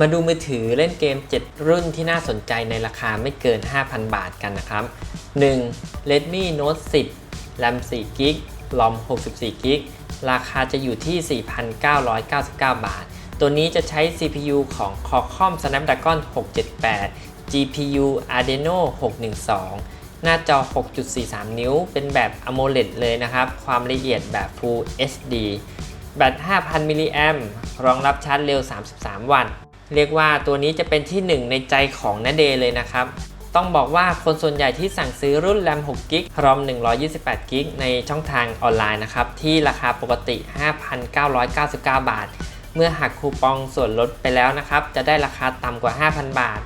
มาดูมือถือเล่นเกม 7 รุ่นที่น่าสนใจในราคาไม่เกิน 5,000 บาทกันนะครับ 1. Redmi Note 10 RAM 4 g b ROM 64 g b ราคาจะอยู่ที่ 4,999 บาท ตัวนี้จะใช้ CPU ของ Qualcomm Snapdragon 678 GPU Adreno 612 หน้าจอ 6.43 นิ้ว เป็นแบบ AMOLED เลยนะครับ ความละเอียดแบบ Full HD แบต 5,000 มิลลิแอมรองรับชาร์จเร็ว 33 วัตต์ เรียกว่าตัวนี้จะเป็นที่หนึ่งในใจของนเดเลยนะครับ ต้องบอกว่าคนส่วนใหญ่ที่สั่งซื้อรุ่น RAM 6 g b ROM 128 g b ในช่องทางออนไลน์นะครับ ที่ราคาปกติ 5,999 บาท เมื่อหักคูปองส่วนลดไปแล้วนะครับ จะได้ราคาต่ำกว่า 5,000 บาท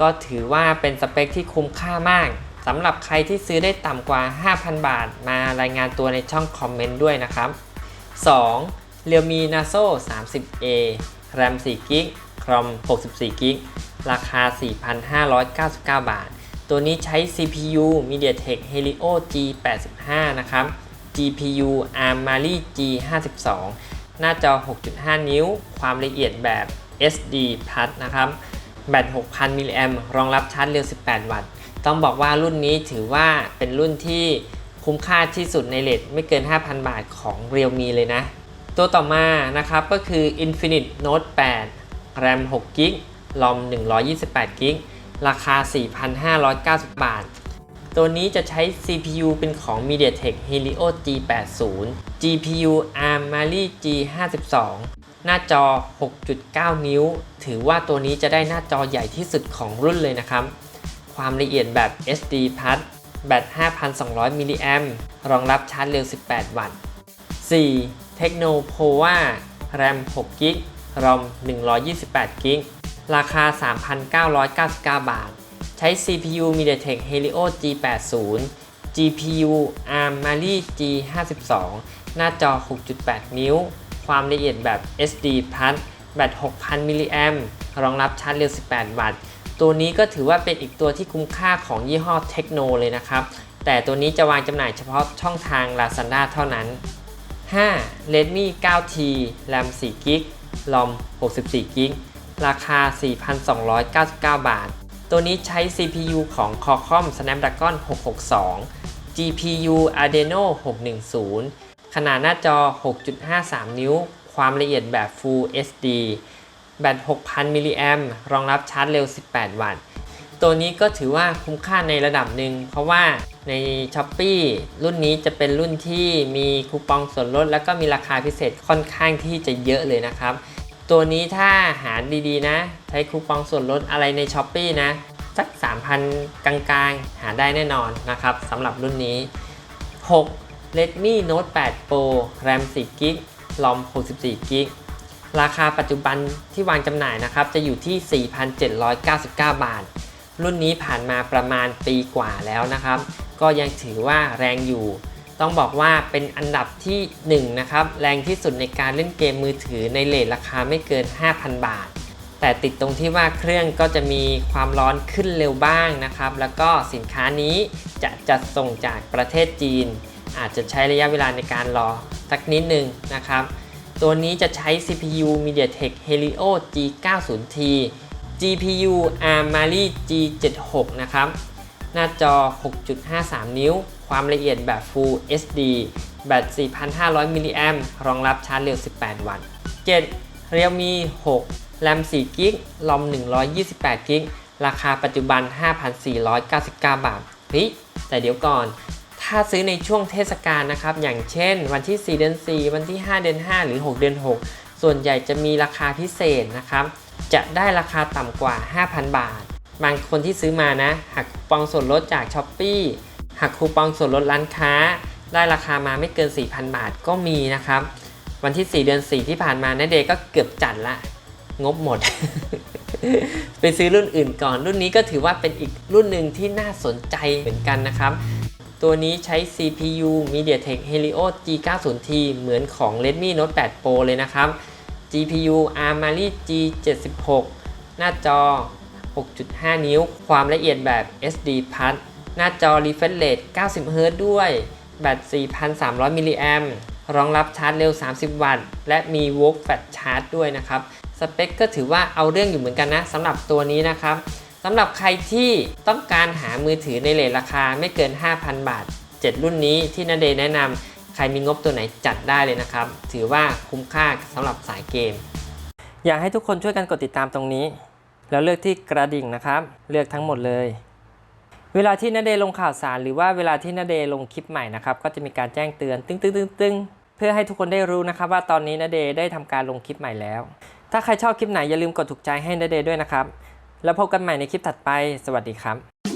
ก็ถือว่าเป็นสเปคที่คุ้มค่ามากสำหรับใครที่ซื้อได้ต่ำกว่า 5,000 บาท มารายงานตัวในช่องคอมเมนต์ด้วยนะครับ 2. Realme Naso 30A RAM 4 g b ROM 64 g b ราคา 4,599 บาท ตัวนี้ใช้ CPU MediaTek Helio G85 นะครับ GPU ARM Mali G52 หน้าจอ 6.5 นิ้ว ความละเอียดแบบ SD Plus นะครับ แบต 6,000 มิลลิแอมรองรับชาร์จเร็ว 18 วัตต์ ต้องบอกว่ารุ่นนี้ถือว่าเป็นรุ่นที่คุ้มค่าที่สุดในเลทไม่เกิน 5,000 บาทของ Realme เลยนะ ตัวต่อมานะครับก็คือ Infinix Note 8 RAM 6 g b ROM 128 g b ราคา 4,590 บาท ตัวนี้จะใช้ CPU เป็นของ MediaTek Helio G80 GPU ARM Mali G52 หน้าจอ 6.9 นิ้ว ถือว่าตัวนี้จะได้หน้าจอใหญ่ที่สุดของรุ่นเลยนะครับ ความละเอียดแบบ SD Plus แบต 5,200 มิลลิแอมรองรับชาร์จเร็ว 18 วัตต์ 4. Techno Pova RAM 6 g b ROM 128 g b ราคา 3,999 บาท ใช้ CPU MediaTek Helio G80 GPU ARM Mali G52 หน้าจอ 6.8 นิ้ว ความละเอียดแบบ SD Plus แบต 6,000 มิลลิแอมรองรับชาร์จเร็ว 18 วัตต์ ตัวนี้ก็ถือว่าเป็นอีกตัวที่คุ้มค่าของยี่ห้อเทคโนเลยนะครับ แต่ตัวนี้จะวางจำหน่ายเฉพาะช่องทาง Lazada เท่านั้น 5. Redmi 9T RAM 4 g b ROM 64 g b ราคา 4,299 บาท ตัวนี้ใช้ CPU ของ Qualcomm Snapdragon 662 GPU Adreno 610 ขนาดหน้าจอ 6.53 นิ้ว ความละเอียดแบบ Full HD แบต 6,000 มิลลิแอมรองรับชาร์จเร็ว 18 วัตต์ ตัวนี้ก็ถือว่าคุ้มค่าในระดับหนึ่ง เพราะว่า ใน s h อ p e e รุ่นนี้จะเป็นรุ่นที่มีคูปองส่วนลด แล้วก็มีราคาพิเศษค่อนข้างที่จะเยอะเลยนะครับ ตัวนี้ถ้าหาดีๆนะ ใช้คูปองส่วนลดอะไรใน s h อ p e e นะสัก 3,000 กลางๆ หาได้แน่นอนนะครับสำหรับรุ่นนี้ 6. Redmi Note 8 Pro RAM 4 g b ROM 64 g b ราคาปัจจุบันที่วางจำหน่ายนะครับ จะอยู่ที่ 4,799 บาท รุ่นนี้ผ่านมาประมาณปีกว่าแล้วนะครับ ก็ยังถือว่าแรงอยู่ ต้องบอกว่าเป็นอันดับที่ 1 นะครับ แรงที่สุดในการเล่นเกมมือถือในเลทราคาไม่เกิน 5,000 บาท แต่ติดตรงที่ว่าเครื่องก็จะมีความร้อนขึ้นเร็วบ้างนะครับ แล้วก็สินค้านี้จะจัดส่งจากประเทศจีน อาจจะใช้ระยะเวลาในการรอสักนิดนึงนะครับ ตัวนี้จะใช้ CPU MediaTek Helio G90T GPU ARM Mali G76 นะครับ หน้าจอ 6.53 นิ้ว ความละเอียดแบบ Full HD แบต 4,500 มิลลิแอมรองรับชาร์จเร็ว 18 วัตต์ 7. Realme 6 RAM 4 g b ROM 128 g b ราคาปัจจุบัน 5,499 บาทเฮ้ยแต่เดี๋ยวก่อนถ้าซื้อในช่วงเทศกาลนะครับ อย่างเช่น วันที่ 4 เดือน 4 วันที่ 5 เดือน 5 หรือ 6 เดือน 6 ส่วนใหญ่จะมีราคาพิเศษนะครับ จะได้ราคาต่ำกว่า 5,000 บาท บางคนที่ซื้อมานะหักคูปองส่วนลดจาก s h อ p e e หักคูปองส่วนลดร้านค้า ได้ราคามาไม่เกิน 4,000 บาทก็มีนะครับ วันที่ 4 เดือน 4 ที่ผ่านมานะเดย์ก็เกือบจัดละ งบหมด ไปซื้อรุ่นอื่นก่อน รุ่นนี้ก็ถือว่าเป็นอีกรุ่นหนึ่งที่น่าสนใจเหมือนกันนะครับ ตัวนี้ใช้ CPU MediaTek Helio G90T เหมือนของ Redmi Note 8 Pro เลยนะครับ GPU ARM Mali G76 หน้าจอ 6.5 นิ้ว ความละเอียดแบบ SD Plus หน้าจอ refresh rate 90 Hz ด้วย แบต 4,300 มิลลิแอมรองรับชาร์จเร็ว 30 วัตต์ และมี Work Fast Charge ด้วยนะครับ สเปคก็ถือว่าเอาเรื่องอยู่เหมือนกันนะสำหรับตัวนี้นะครับสำหรับใครที่ต้องการหามือถือในเลทราคาไม่เกิน 5,000 บาท 7 รุ่นนี้ที่นาเดย์แนะนำใครมีงบตัวไหนจัดได้เลยนะครับ ถือว่าคุ้มค่าสำหรับสายเกม อยากให้ทุกคนช่วยกันกดติดตามตรงนี้ แล้วเลือกที่กระดิ่งนะครับ เลือกทั้งหมดเลย เวลาที่นาเดย์ลงข่าวสาร หรือว่าเวลาที่นาเดย์ลงคลิปใหม่นะครับ ก็จะมีการแจ้งเตือนตึ้งตึ้งตึ้งตึ้งเพื่อให้ทุกคนได้รู้นะครับ ว่าตอนนี้นาเดย์ได้ทำการลงคลิปใหม่แล้ว ถ้าใครชอบคลิปไหนอย่าลืมกดถูกใจให้นาเดย์ด้วยนะครับ แล้วพบกันใหม่ในคลิปถัดไป สวัสดีครับ